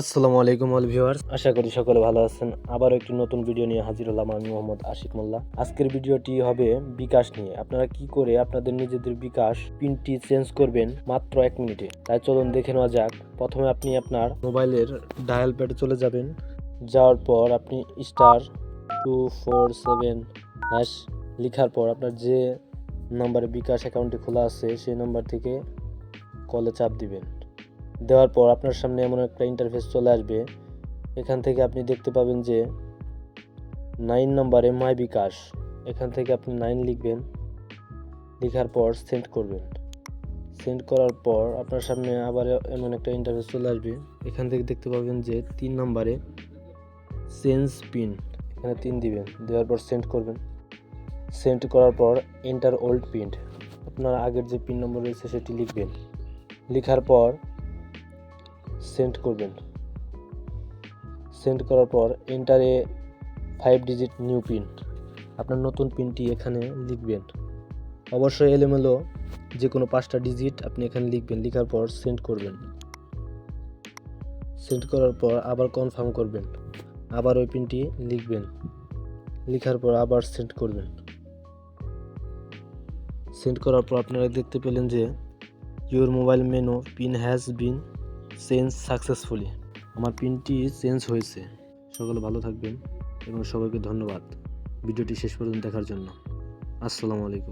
আসসালামু আলাইকুম all viewers, আশা করি সকলে ভালো আছেন। আবার একটি নতুন ভিডিও নিয়ে হাজির হলাম আমি মোহাম্মদ আশিক মোল্লা। আজকের ভিডিওটি হবে বিকাশ নিয়ে। আপনারা কি করে আপনাদের নিজেদের বিকাশ পিনটি চেঞ্জ করবেন মাত্র এক মিনিটে? তাই চলুন দেখে নেওয়া যাক। প্রথমে আপনি আপনার মোবাইলের ডায়াল প্যাডে চলে যাবেন। যাওয়ার পর আপনি star two four seven hash লেখার পর আপনার যে নাম্বারে বিকাশ অ্যাকাউন্টটি খোলা আছে, সেই নাম্বার থেকে কলে চাপ দিবেন। দেওয়ার পর আপনার সামনে এমন একটা ইন্টারফেস চলে আসবে। এখান থেকে আপনি দেখতে পাবেন যে নাইন নম্বরে মাই বিকাশ। এখান থেকে আপনি নাইন লিখবেন। লেখার পর সেন্ড করবেন। সেন্ড করার পর আপনার সামনে আবার এমন একটা ইন্টারফেস চলে আসবে। এখান থেকে দেখতে পাবেন যে তিন নম্বরে চেঞ্জ পিন এখানে তিন দিবেন। দেওয়ার পর সেন্ড করবেন। সেন্ড করার পর এন্টার ওল্ড পিন আপনার আগের যে পিন নম্বর রয়েছে, সেটি লিখবেন। লেখার পর সেন্ড করবেন। সেন্ড করার পর এন্টারে ফাইভ ডিজিট নিউ পিন আপনার নতুন পিনটি এখানে লিখবেন। অবশ্যই এলোমেলো যে কোনো পাঁচটা ডিজিট আপনি এখানে লিখবেন। লেখার পর সেন্ড করবেন। সেন্ড করার পর আবার কনফার্ম করবেন। আবার ওই পিনটি লিখবেন। লেখার পর আবার সেন্ড করবেন। সেন্ড করার পর আপনারা দেখতে পেলেন যে your mobile menu pin has been change successfully. আমার পিনটি চেঞ্জ হয়েছে। সকলে ভালো থাকবেন এবং সবাইকে ধন্যবাদ। ভিডিওটি শেষ পর্যন্ত দেখার জন্য। আসসালামু আলাইকুম।